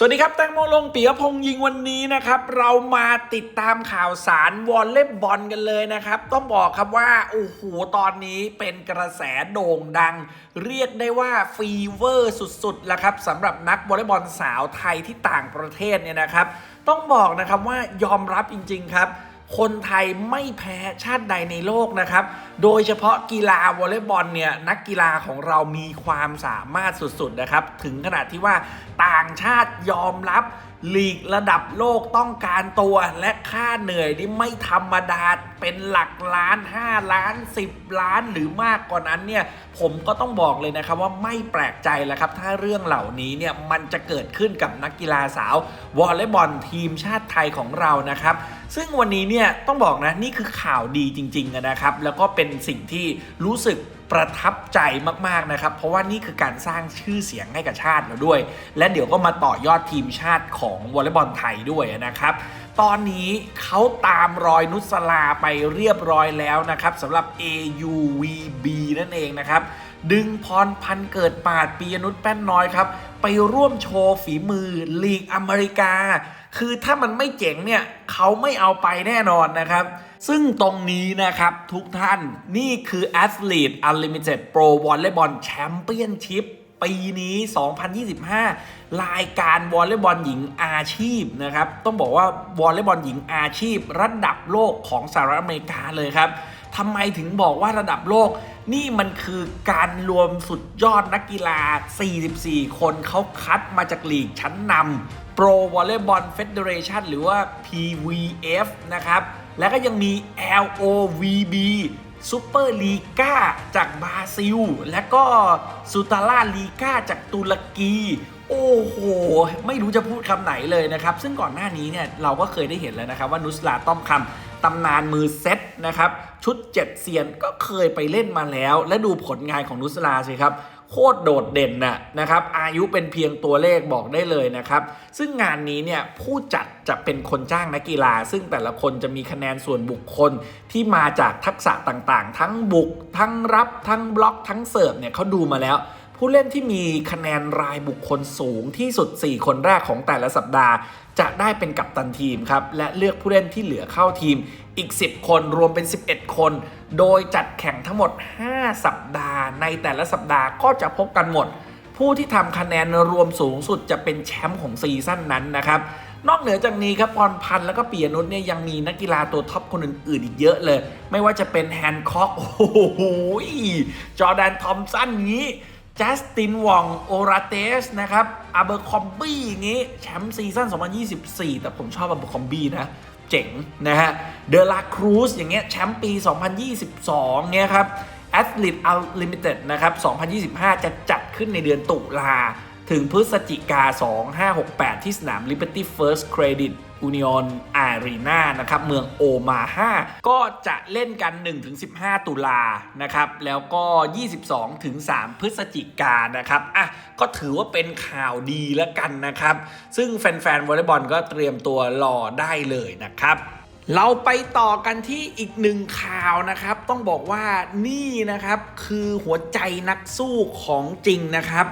สวัสดีครับแตงโมลงปียพงษ์ยิงวันนี้นะครับ เรามาติดตามข่าวสารวอลเลย์บอลกันเลยนะครับ ต้องบอกครับว่าโอ้โหตอนนี้เป็นกระแสโด่งดัง เรียกได้ว่าฟีเวอร์สุดๆแล้วครับสำหรับนักวอลเลย์บอลสาวไทยที่ต่างประเทศเนี่ยนะครับ ต้องบอกนะครับว่ายอมรับจริง ๆ ครับ คนไทยไม่แพ้ชาติใดในโลกนะครับ โดยเฉพาะกีฬาวอลเลย์บอลเนี่ยนักกีฬาของเรามีความสามารถสุดๆนะครับ ถึงขนาดที่ว่าต่างชาติยอมรับ ลีกระดับโลกต้องการตัวและค่าเหนื่อยนี่ไม่ธรรมดาเป็นหลักล้าน 5 ล้าน 10 ล้านหรือมากกว่านั้นเนี่ยผมก็ต้องบอกเลยนะครับว่าไม่แปลกใจแล้วครับ ถ้าเรื่องเหล่านี้เนี่ยมันจะเกิดขึ้นกับนักกีฬาสาววอลเลย์บอลทีมชาติไทยของเรานะครับ ซึ่งวันนี้เนี่ยต้องบอกนะนี่คือข่าวดีจริงๆนะครับแล้วก็เป็นสิ่งที่รู้สึก ประทับใจมากๆนะครับ เพราะว่านี่คือการสร้างชื่อเสียงให้กับชาติเราด้วย และเดี๋ยวก็มาต่อยอดทีมชาติของวอลเลย์บอลไทยด้วยนะครับ ตอนนี้เขาตามรอยนุสลาไปเรียบร้อยแล้วนะครับสำหรับ AUVB นั่นเองนะครับ ดึงพรพันเกิดปาดปียนุชแป้นน้อยครับ ไปร่วมโชว์ฝีมือลีกอเมริกา คือถ้ามันไม่เจ๋งเนี่ยเขาไม่เอาไปแน่นอนนะครับ ซึ่งตรงนี้นะครับทุกท่านนี่คือ Athlete Unlimited Pro Volleyball Championship ปีนี้ 2025 รายการวอลเลย์บอลหญิงอาชีพนะครับ ต้องบอกว่าวอลเลย์บอลหญิงอาชีพ ระดับโลกของสหรัฐอเมริกาเลยครับ ทำไมถึงบอกว่าระดับโลก นี่มันคือการรวมสุดยอดนักกีฬา 44 คนเขาคัดมาจากลีกชั้นนำ Pro Volleyball Federation หรือว่า PVF นะครับ แล้วก็ยังมี LOVB ซูเปอร์ลีกาจากบราซิล และก็ซูตาล่าลีกาจากตุรกี โอ้โห ไม่รู้จะพูดคำไหนเลยนะครับ ซึ่งก่อนหน้านี้เนี่ย เราก็เคยได้เห็นแล้วนะครับว่านุสลาต้อมคำตำนานมือเซต นะครับ ชุดเจ็ดเซียนก็เคยไปเล่นมาแล้ว และดูผลงานของนุสลาสิครับโคตรโดดเด่นน่ะนะครับ อายุเป็นเพียงตัวเลขบอกได้เลยนะครับ ซึ่งงานนี้เนี่ยผู้จัดจะเป็นคนจ้างนักกีฬา ซึ่งแต่ละคนจะมีคะแนนส่วนบุคคลที่มาจากทักษะต่างๆ ทั้งบุก ทั้งรับทั้งบล็อกทั้งเสิร์ฟเนี่ยเขาดูมาแล้ว ผู้เล่นที่มีคะแนนรายบุคคลสูงที่สุด 4 คนแรกของแต่ละสัปดาห์ จะได้เป็นกัปตันทีมครับ และเลือกผู้เล่นที่เหลือเข้าทีมอีก 10 คนรวมเป็น 11 คน โดยจัดแข่งทั้งหมด 5 สัปดาห์ ในแต่ละสัปดาห์ก็จะพบกันหมด ผู้ที่ทำคะแนนรวมสูงสุดจะเป็นแชมป์ของซีซั่นนั้นนะครับนอกเหนือจากนี้ครับพรพันธ์แล้วก็ปียนุชเนี่ยยังมีนักกีฬาตัวท็อปคนอื่นๆอีกเยอะเลย ไม่ว่าจะเป็นแฮนคอกโอ้โหจอแดนทอมสันงี้ จัสตินวองโอราเตสนะครับอาเบอร์คอมบี้อย่างงี้ แชมป์ซีซั่น 2024 แต่ผมชอบอาเบอร์คอมบี้นะ เจ๋งนะฮะ เดลาครูซอย่างเงี้ยแชมป์ปี 2022เนี่ยครับ Athlete Unlimited นะครับ 2025 จะจัดขึ้นในเดือนตุลา ถึงพฤศจิกา 2568 ที่สนาม Liberty First Credit Union Arena นะครับเมืองโอมาฮาก็จะเล่นกัน 1-15 ตุลานะครับแล้วก็ 22-3 พฤศจิกานะครับอะก็ถือว่าเป็นข่าวดีแล้วกันนะครับ ซึ่งแฟนๆวอลเลย์บอลก็เตรียมตัวรอได้เลยนะครับเราไปต่อกันที่อีกหนึ่งข่าวนะครับ ต้องบอกว่านี่นะครับคือหัวใจนักสู้ของจริงนะครับ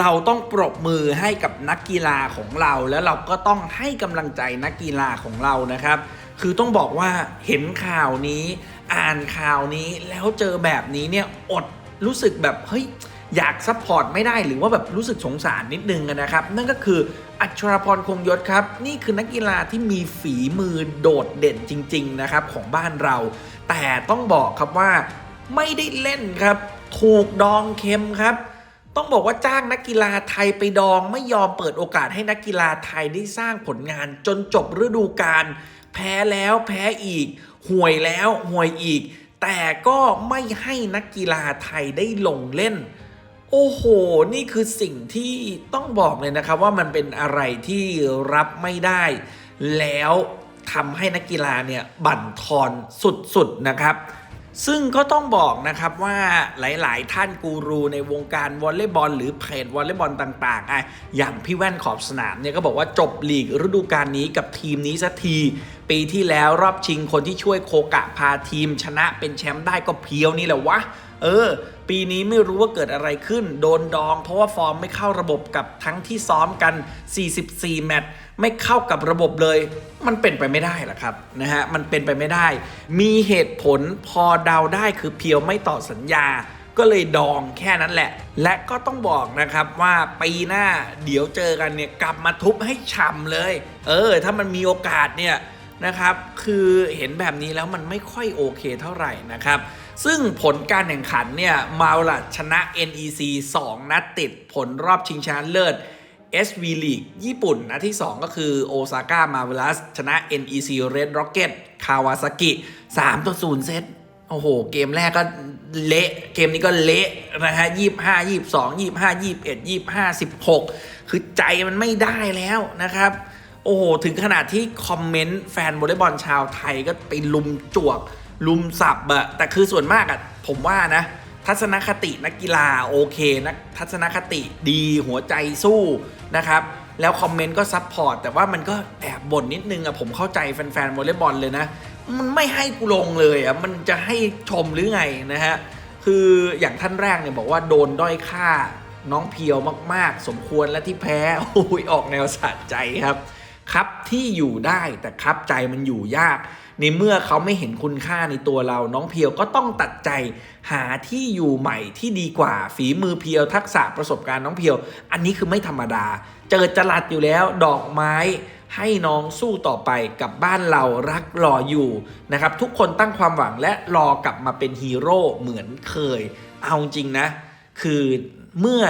เราต้องปรบมือให้กับนักกีฬาของเรา แล้วเราก็ต้องให้กำลังใจนักกีฬาของเรานะครับ คือต้องบอกว่าเห็นข่าวนี้ อ่านข่าวนี้แล้วเจอแบบนี้เนี่ยอดรู้สึกแบบเฮ้ยอยากซัพพอร์ตไม่ได้หรือว่าแบบรู้สึกสงสารนิดนึงนะครับ นั่นก็คืออัชราพรคงยศครับ นี่คือนักกีฬาที่มีฝีมือโดดเด่นจริง ๆ นะครับ ของบ้านเรา แต่ต้องบอกครับว่าไม่ได้เล่นครับ ถูกดองเค็มครับ ต้องบอกว่าจ้างนักกีฬาไทยไปดองไม่ยอมเปิดโอกาสให้นักกีฬาไทยได้สร้างผลงาน จนจบฤดูกาลแพ้แล้วแพ้อีก ห่วยแล้วห่วยอีก แต่ก็ไม่ให้นักกีฬาไทยได้ลงเล่น โอ้โห นี่คือสิ่งที่ต้องบอกเลยนะครับว่ามันเป็นอะไรที่รับไม่ได้ แล้วทำให้นักกีฬาเนี่ยบั่นทอนสุดๆนะครับ ซึ่งก็ต้องบอกนะครับว่าหลาย ๆ ท่านกูรูในวงการวอลเลย์บอลหรือเพจวอลเลย์บอลต่างๆอะอย่างพี่แว่นขอบสนามเนี่ยก็บอกว่าจบลีกฤดูกาลนี้กับทีมนี้สักที ปีที่แล้วรอบชิงคนที่ช่วยโคกะพาทีมชนะเป็นแชมป์ได้ก็เพียวนี่แหละวะ เออ ปีนี้ไม่รู้ว่าเกิดอะไรขึ้น โดนดอง เพราะว่าฟอร์มไม่เข้าระบบกับทั้งที่ซ้อมกัน 44 แมตช์ ไม่เข้ากับระบบเลย มันเป็นไปไม่ได้หรอครับนะฮะมันเป็นไปไม่ได้ มีเหตุผลพอเดาได้คือเพียวไม่ต่อสัญญา ก็เลยดองแค่นั้นแหละ และก็ต้องบอกนะครับว่าปีหน้าเดี๋ยวเจอกันเนี่ยกลับมาทุบให้ฉ่ำเลย เออ ถ้ามันมีโอกาสเนี่ยนะครับคือเห็นแบบนี้แล้วมันไม่ค่อยโอเคเท่าไหร่นะครับ ซึ่งผลการแข่งขันเนี่ยมาลัดชนะ NEC 2 นัดติดผลรอบชิงชนะเลิศ SV League ญี่ปุ่นนัดที่ 2 ก็คือโอซาก้ามาเวลัสชนะ NEC Red Rocket คาวาซากิ3ต่อ0เซตโอ้โห เกมแรกก็เละเกมนี้ก็เละนะฮะยี่ห้ายี่สองยี่ห้ายี่เอ็ดยี่ห้าสิบหกคือใจมันไม่ได้แล้วนะครับ โอ้โห ถึงขนาดที่คอมเมนต์แฟนวอลเลย์บอลชาวไทยก็ไปลุมจวก ลุมสับอะแต่คือส่วนมากอะผมว่านะ ทัศนคตินักกีฬาโอเคนะทัศนคติดีหัวใจสู้นะครับแล้วคอมเมนต์ก็ซับพอร์ตแต่ว่ามันก็แอบบ่นนิดนึงอะผมเข้าใจแฟนๆวอลเลย์บอลเลยนะ มันไม่ให้กูลงเลยอะมันจะให้ชมหรือไงนะฮะ คืออย่างท่านแรกเนี่ยบอกว่าโดนด้อยค่าน้องเพียวมากๆ สมควรและที่แพ้โอ้ยออกแนวสะใจครับ ครับที่อยู่ได้แต่ครับใจมันอยู่ยาก ในเมื่อเขาไม่เห็นคุณค่าในตัวเรา น้องเพียวก็ต้องตัดใจหาที่อยู่ใหม่ที่ดีกว่า ฝีมือเพียวทักษะประสบการณ์น้องเพียว อันนี้คือไม่ธรรมดา เจอจรัดอยู่แล้วดอกไม้ให้น้องสู้ต่อไปกับบ้านเรารักรออยู่นะครับทุกคนตั้งความหวังและรอกลับมาเป็นฮีโร่เหมือนเคย เอาจริงนะ คือเมื่อ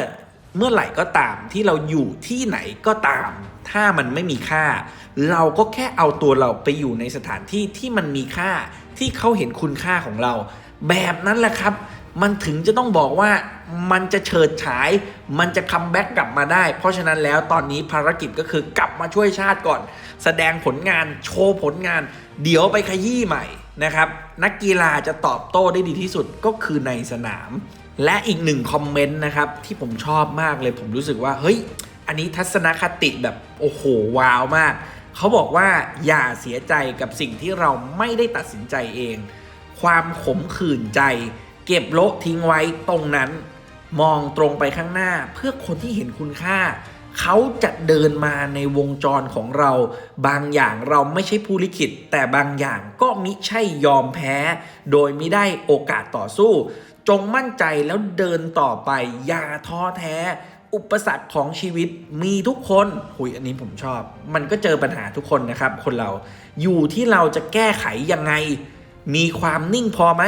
เมื่อไหร่ก็ตามที่เราอยู่ที่ไหนก็ตาม ถ้ามันไม่มีค่า เราก็แค่เอาตัวเราไปอยู่ในสถานที่ที่มันมีค่าที่เขาเห็นคุณค่าของเรา แบบนั้นแหละครับ มันถึงจะต้องบอกว่ามันจะเฉิดฉาย มันจะคัมแบ็กกลับมาได้ เพราะฉะนั้นแล้วตอนนี้ภารกิจก็คือกลับมาช่วยชาติก่อน แสดงผลงานโชว์ผลงาน เดี๋ยวไปขยี้ใหม่นะครับ นักกีฬาจะตอบโต้ได้ดีที่สุดก็คือในสนาม และอีกหนึ่งคอมเมนต์นะครับ ที่ผมชอบมากเลยผมรู้สึกว่า เฮ้ย อันนี้ทัศนคติแบบ โอ้โห ว้าวมาก เขาบอกว่าอย่าเสียใจกับสิ่งที่เราไม่ได้ตัดสินใจเอง ความขมขื่นใจ เก็บโละทิ้งไว้ตรงนั้น มองตรงไปข้างหน้า เพื่อคนที่เห็นคุณค่า เขาจะเดินมาในวงจรของเรา บางอย่างเราไม่ใช่ผู้ลิขิต แต่บางอย่างก็มิใช่ยอมแพ้ โดยไม่ได้โอกาสต่อสู้ จงมั่นใจแล้วเดินต่อไป อย่าท้อแท้ อุปสรรคของชีวิตมีทุกคนหุยอันนี้ผมชอบ มันก็เจอปัญหาทุกคนนะครับ คนเราอยู่ที่เราจะแก้ไขยังไง มีความนิ่งพอไหม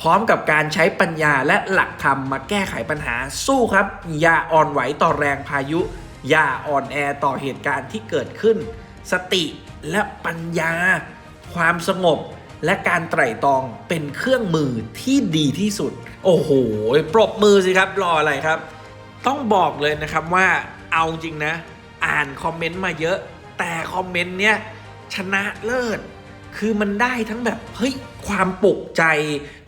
พร้อมกับการใช้ปัญญาและหลักธรรมมาแก้ไขปัญหาสู้ครับ อย่าอ่อนไหวต่อแรงพายุ อย่าอ่อนแอต่อเหตุการณ์ที่เกิดขึ้น สติและปัญญา ความสงบ และการไตร่ตรองเป็นเครื่องมือที่ดีที่สุด โอ้โห ปรบมือสิครับ รออะไรครับ ต้องบอกเลยนะครับว่าเอาจริงนะ อ่านคอมเมนต์มาเยอะ แต่คอมเมนต์เนี้ยชนะเลิศ คือมันได้ทั้งแบบ เฮ้ย ความปลุกใจ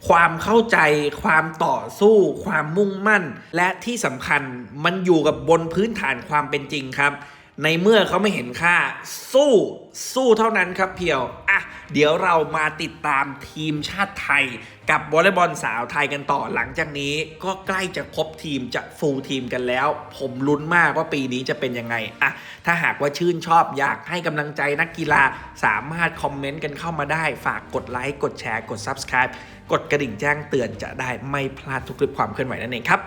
ความเข้าใจ ความต่อสู้ ความมุ่งมั่น และที่สำคัญมันอยู่กับบนพื้นฐานความเป็นจริงครับ ในเมื่อเขาไม่เห็นค่า สู้ สู้เท่านั้นครับเพียว อะ เดี๋ยวเรามาติดตามทีมชาติไทย กับวอลเลย์บอลสาวไทยกันต่อหลังจากนี้ ก็ใกล้จะครบทีมจะฟูลทีมกันแล้ว ผมลุ้นมากว่าปีนี้จะเป็นยังไงอะถ้าหากว่าชื่นชอบอยากให้กำลังใจนักกีฬาสามารถคอมเมนต์กันเข้ามาได้ ฝากกดไลค์กดแชร์กด Subscribe กดกระดิ่งแจ้งเตือนจะได้ไม่พลาดทุกคลิปความเคลื่อนไหวนั่นเองครับ